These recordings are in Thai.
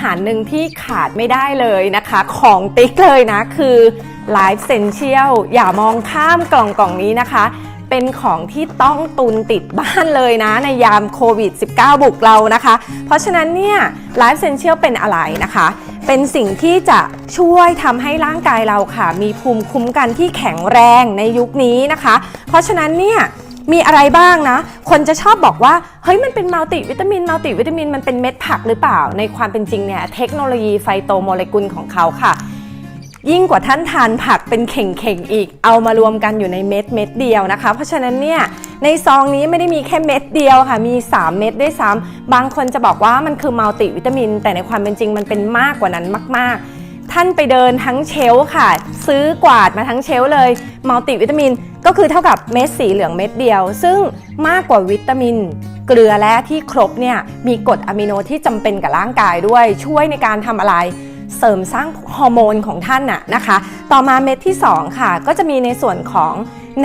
หารหนึ่งที่ขาดไม่ได้เลยนะคะ ของติ๊กเลยนะคือ Life Essential อย่ามองข้ามกล่องกล่องนี้นะคะ เป็นของที่ต้องตุนติดบ้านเลยนะ ในยามโควิด -19 บุกเรานะคะ เพราะฉะนั้นเนี่ย Life Essential เป็นอะไรนะคะเป็นสิ่งที่จะช่วยทำให้ร่างกายเราค่ะ มีภูมิคุ้มกันที่แข็งแรงในยุคนี้นะคะ เพราะฉะนั้นเนี่ย มีอะไรบ้างนะ คนจะชอบบอกว่า เฮ้ยมันเป็นมัลติวิตามินมัลติวิตามินมันเป็นเม็ดผักหรือเปล่า ในความเป็นจริงเนี่ยเทคโนโลยีไฟโตโมเลกุลของเขาค่ะ ยิ่งกว่าท่านทานผักเป็นเข่งๆอีก เอามารวมกันอยู่ในเม็ดเม็ดเดียวนะคะ เพราะฉะนั้นเนี่ยในซองนี้ไม่ได้มีแค่เม็ดเดียวค่ะ มี 3 เม็ดด้วยซ้ำบางคนจะบอกว่ามันคือมัลติวิตามิน แต่ในความเป็นจริงมันเป็นมากกว่านั้นมาก ๆ ท่านไปเดินทั้งเชลค่ะ ซื้อกวาดมาทั้งเชลเลยมัลติวิตามิน ก็คือเท่ากับเม็ดสีเหลืองเม็ดเดียว ซึ่งมากกว่าวิตามิน เกลือและที่ครบเนี่ยมีกรดอะมิโนที่จำเป็นกับร่างกายด้วยช่วยในการทำอะไรเสริมสร้างฮอร์โมนของท่านน่ะนะคะ ต่อมาเม็ดที่ 2 ค่ะ ก็จะมีในส่วนของ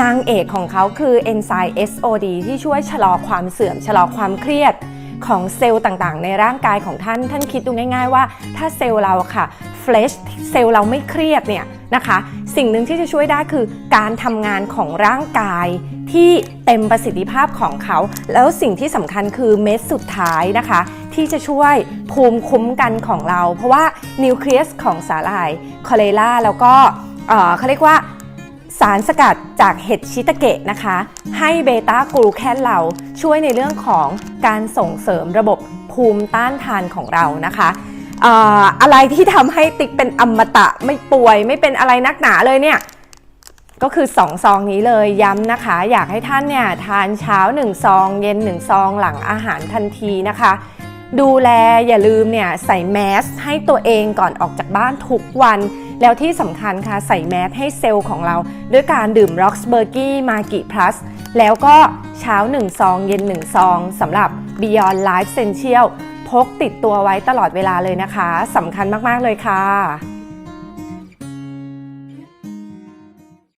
นางเอกของเขาคือเอนไซม์ SOD ที่ช่วยชะลอความเสื่อมชะลอความเครียด ของเซลล์ต่างๆ ในร่างกายของท่าน ท่านคิดดูง่ายๆว่า ถ้าเซลล์เราค่ะเฟลชเซลล์เราไม่เครียดเนี่ยนะคะ สิ่งหนึ่งที่จะช่วยได้คือการทำงานของร่างกายที่เต็มประสิทธิภาพของเขา แล้วสิ่งที่สำคัญคือเม็ดสุดท้ายนะคะ ที่จะช่วยภูมิคุ้มกันของเรา เพราะว่านิวเคลียสของสาหร่ายคอเลล่าแล้วก็เอ่อเขาเรียกว่า สารสกัดจากเห็ดชิตาเกะนะคะ ให้เบต้ากลูแคนเราช่วยในเรื่องของการส่งเสริมระบบภูมิต้านทานของเรานะคะเอ่ออะไรที่ทำให้ติ๊กเป็นอมตะไม่ป่วย ไม่เป็นอะไรนักหนาเลยเนี่ยก็คือ 2 ซองนี้เลยย้ำนะคะ อยากให้ท่านเนี่ยทานเช้า 1 ซอง เย็น 1 ซองหลังอาหารทันทีนะคะ ดูแลอย่าลืมเนี่ยใส่แมสให้ตัวเองก่อนออกจากบ้านทุกวัน แล้วที่สำคัญค่ะใส่แมสให้เซลล์ของเรา ด้วยการดื่ม r o x b u r g e ้มากิ Plus แล้วก็เช้า 1 ซอง เย็น 1 ซองสำหรับ Beyond Life Essential พกติดตัวไว้ตลอดเวลาเลยนะคะสำคัญมาก ๆ เลยค่ะ